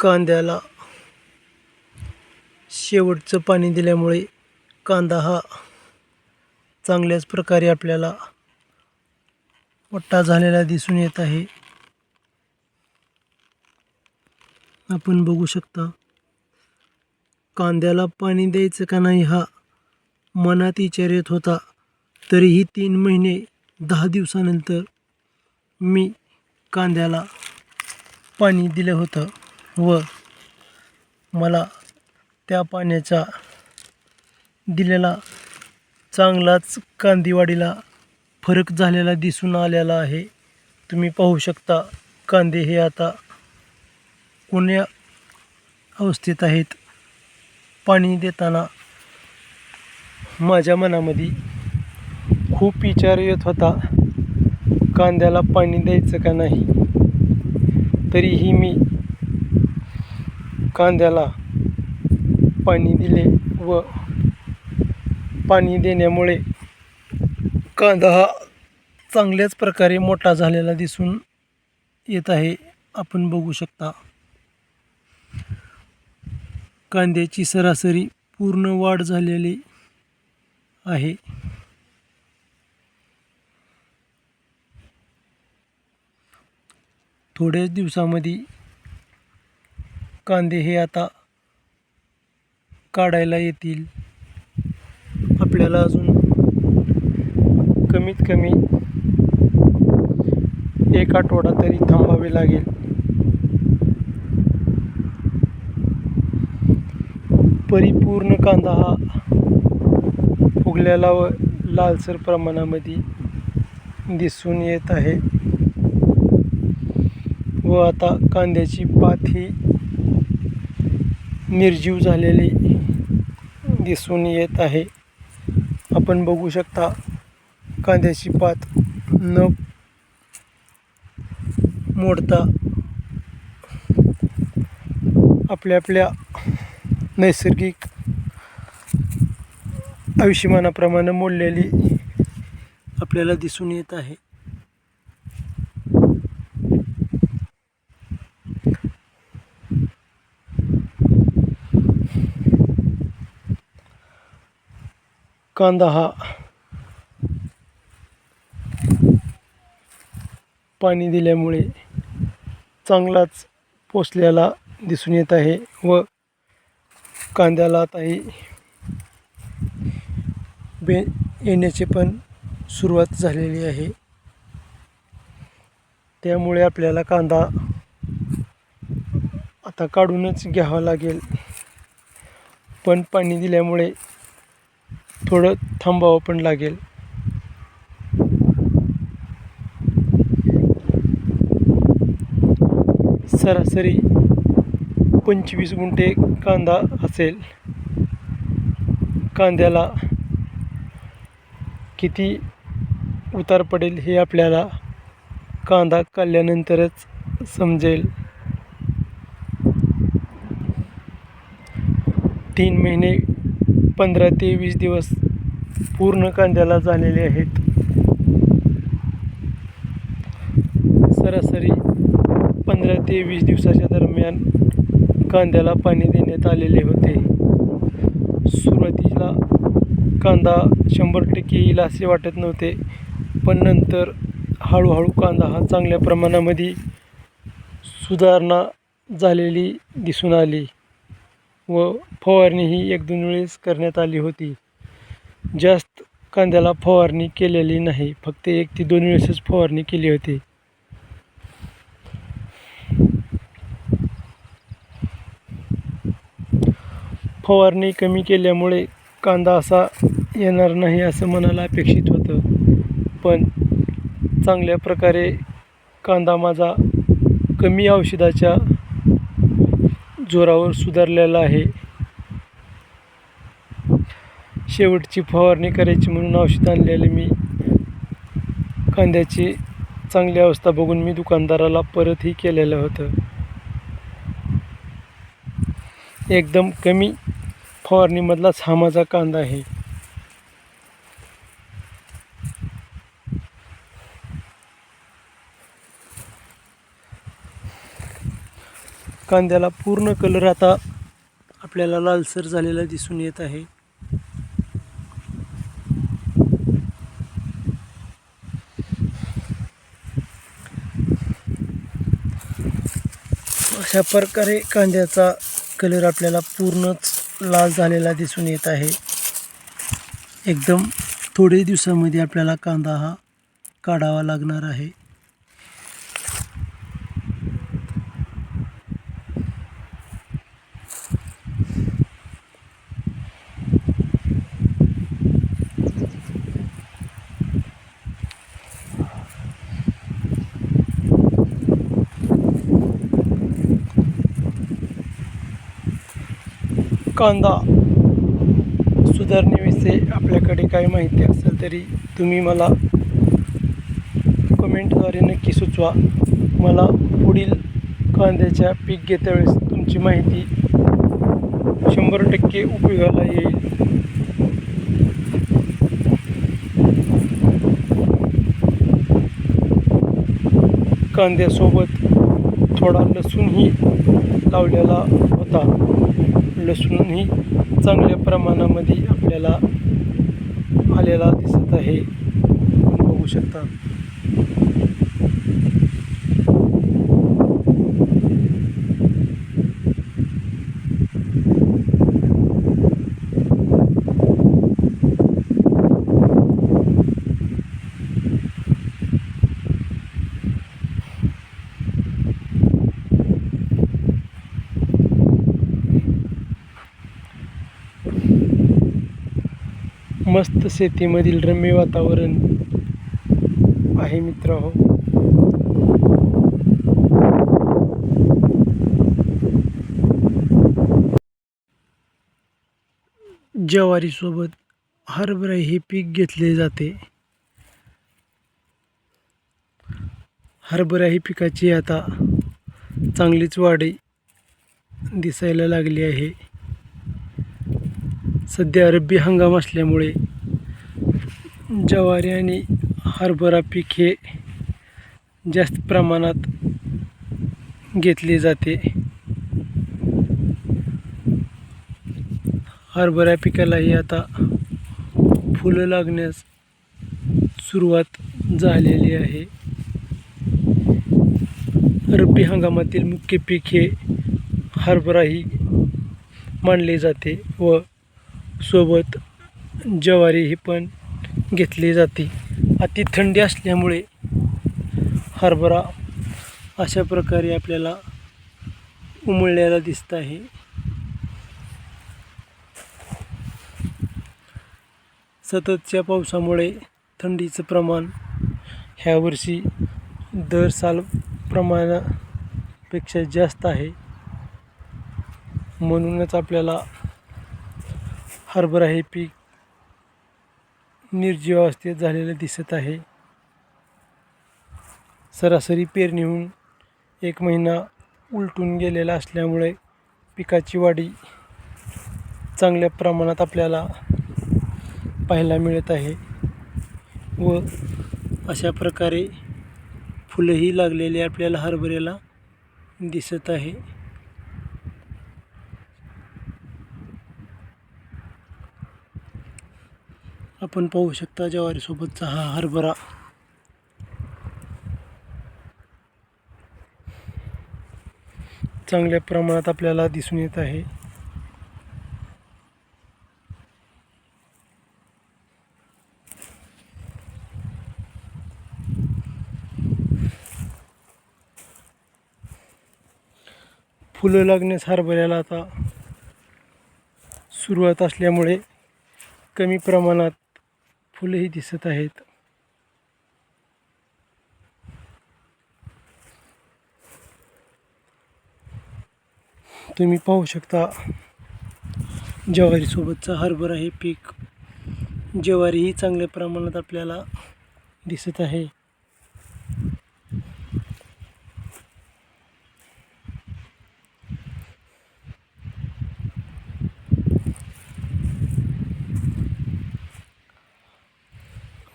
कांद्याला शेवटचं पाणी दिल्यामुळे कांदा हा चांगल्याच प्रकारे आपल्याला मोठा झालेला दिसून येत आहे. आपण बघू शकता कांद्याला पाणी द्यायचं का नाही हा मनात विचार येत होता. तरीही तीन महिने दहा दिवसानंतर मी कांद्याला पाणी दिलं होतं. व मला त्या पाण्याचा दिलेला चांगलाच कांदीवाडीला फरक झालेला दिसून आलेला आहे. तुम्ही पाहू शकता कांदे हे आता कोण्या अवस्थेत आहेत? पाणी देताना माझ्या मनामध्ये खूप विचार येत होता कांद्याला पाणी द्यायचं का नाही? तरीही मी कांद्याला पाणी दिले व पाणी देण्यामुळे कांदा हा चांगल्याच प्रकारे मोठा झालेला दिसून येत आहे. आपण बघू शकता कांद्याची सरासरी पूर्ण वाढ झालेली आहे. थोड्याच दिवसामध्ये कांदे हे आता काढायला येतील. आपल्याला अजून कमीत कमी एक आठवडा तरी थांबावे लागेल. परिपूर्ण कांदा हा फुगल्याला व लालसर प्रमाणामध्ये दिसून येत आहे. व आता कांद्याची पात ही निर्जीव झालेली दिसून येत आहे. आपण बघू शकता कांद्याची पात न मोडता आपल्या आपल्या नैसर्गिक आयुष्यमानाप्रमाणे मोडलेली आपल्याला दिसून येत आहे. कांदा हा पाणी दिल्यामुळे चांगलाच पोचलेला दिसून येत आहे व कांद्याला आताही बे येण्याची पण सुरुवात झालेली आहे. त्यामुळे आपल्याला कांदा आता काढूनच घ्यावा लागेल. पण पाणी दिल्यामुळे थोडं थांबावं पण लागेल. सरासरी पंचवीस गुंठे कांदा असेल. कांद्याला किती उतार पडेल हे आपल्याला कांदा काढल्यानंतरच समजेल. तीन महिने पंधरा ते वीस दिवस पूर्ण कांद्याला झालेले आहेत. सरासरी पंधरा ते वीस दिवसाच्या दरम्यान कांद्याला पाणी देण्यात आलेले होते. सुरुवातीला कांदा शंभर टक्के येईल असे वाटत नव्हते पण नंतर हळूहळू कांदा हा चांगल्या प्रमाणामध्ये सुधारणा झालेली दिसून आली. व फवारणी ही एक दोन वेळेस करण्यात आली होती. जास्त कांद्याला फवारणी केलेली नाही फक्त एक ते दोन वेळेसच फवारणी केली होती. फवारणी कमी केल्यामुळे कांदा असा येणार नाही असं मनाला अपेक्षित होतं. पण चांगल्या प्रकारे कांदा माझा कमी औषधाच्या जोरावर सुधारलेला आहे. शेवटची फवारणी करायची म्हणून औषध आणलेले मी. कांद्याची चांगली अवस्था बघून मी दुकानदाराला परतही केलेलं होतं. एकदम कमी फवारणीमधलाच हा माझा कांदा आहे. कांद्याला पूर्ण कलर आता आपल्याला लालसर झालेला दिसून येत आहे. अशा प्रकारे कांद्याचा कलर आपल्याला पूर्णच लाल झालेला दिसून येत आहे. एकदम थोडे दिवसामध्ये आपल्याला कांदा हा काढावा लागणार आहे. कांदा सुधारणेविषयी आपल्याकडे काही माहिती असेल तरी तुम्ही मला कमेंटद्वारे नक्की सुचवा. मला पुढील कांद्याच्या पीक घेत्या वेळेस तुमची माहिती शंभर टक्के उपयोगाला येईल. कांद्यासोबत थोडा लसूणही लावलेला होता. लसूणही चांगल्या प्रमाणामध्ये आपल्याला आलेला दिसत आहे. आपण बघू शकता. मस्त शेतीमधील रम्य वातावरण आहे मित्र हो. ज्वारीसोबत हरभरा हे पीक घेतले जाते. हरभरा ही पिकाची आता चांगलीच वाढी दिसायला लागली आहे. सध्या रब्बी हंगाम असल्यामुळे ज्वारी आणि हरभरा पीक हे जास्त प्रमाणात घेतले जाते. हरभरा पिकालाही आता फुलं लागण्यास सुरुवात झालेली आहे. रब्बी हंगामातील मुख्य पीक हे हरभरा ही मानले जाते व सोबत ज्वारी ही पण घेतली जाते. अति थंडी असल्यामुळे हरभरा अशा प्रकारे आपल्याला उमळलेला दिसत आहे. सततच्या पावसामुळे थंडीचं प्रमाण ह्या वर्षी दर साल प्रमाणापेक्षा जास्त आहे. म्हणूनच आपल्याला हरभरा हे पीक निर्जीवावस्थेत झालेलं दिसत आहे. सरासरी पेरणीहून एक महिना उलटून गेलेला असल्यामुळे पिकाची वाढी चांगल्या प्रमाणात आपल्याला पाहायला मिळत आहे व अशा प्रकारे फुलंही लागलेली आपल्याला हरभऱ्याला दिसत आहे. आपण पाहू शकता ज्वारीसोबतचा हा हरभरा. चांगल्या प्रमाणात आपल्याला दिसून येत आहे. फुलं लागण्यास हरभऱ्याला आता सुरुवात असल्यामुळे कमी प्रमाणात फुलंही दिसत आहेत. तुम्ही पाहू शकता ज्वारीसोबतचा हरभरा हे पीक ज्वारीही चांगल्या प्रमाणात आपल्याला दिसत आहे.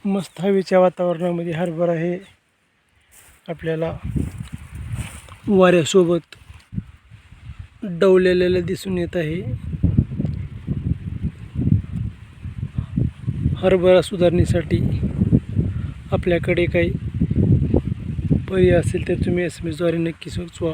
मस्त हवेच्या वातावरणामध्ये हरभरा हे आपल्याला वाऱ्यासोबत डवलेलेलं दिसून येत आहे. हरभरा सुधारणेसाठी आपल्याकडे काही पर्याय असेल तर तुम्ही एस एम एसद्वारे नक्की सुचवा.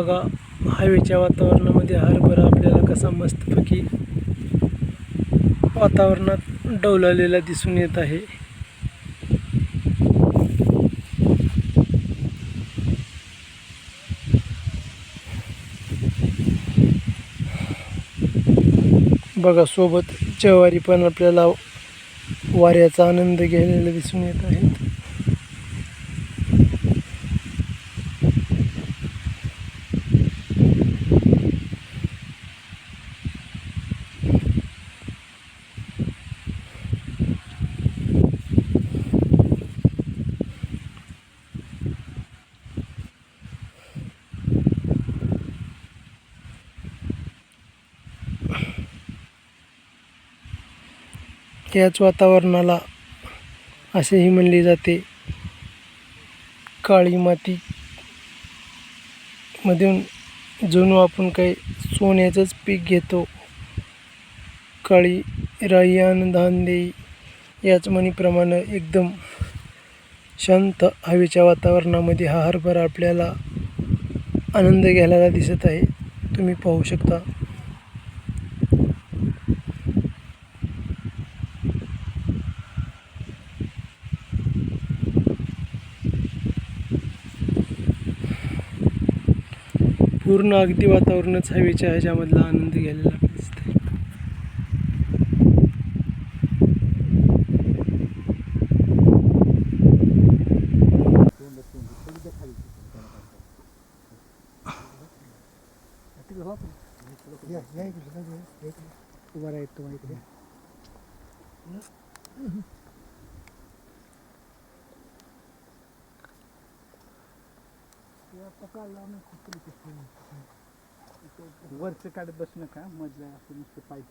बघा हवेच्या वातावरणामध्ये हरभरा आपल्याला कसा मस्तपैकी वातावरणात डौलालेला दिसून येत आहे. बघा सोबत जवारी पण आपल्याला वाऱ्याचा आनंद घ्यायला दिसून येत आहे. याच वातावरणाला असेही म्हणले जाते. काळी माती मधून जणू आपण काही सोन्याचंच पीक घेतो. काळी राई आनंद देई याच म्हणीप्रमाणे एकदम शांत हवेच्या वातावरणामध्ये हा हरभरा आपल्याला आनंद घ्यायला दिसत आहे. तुम्ही पाहू शकता. पूर्ण अगदी वातावरणच हवेच्या ह्याच्यामधला आनंद घ्यायला दिसतंय उभा राहत तुम्हाला वरचं काढत बसू नका मधल्या असं नुसतं पाईप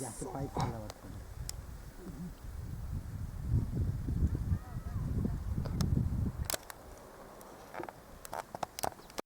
जास्त पाईप खाला वाटतं.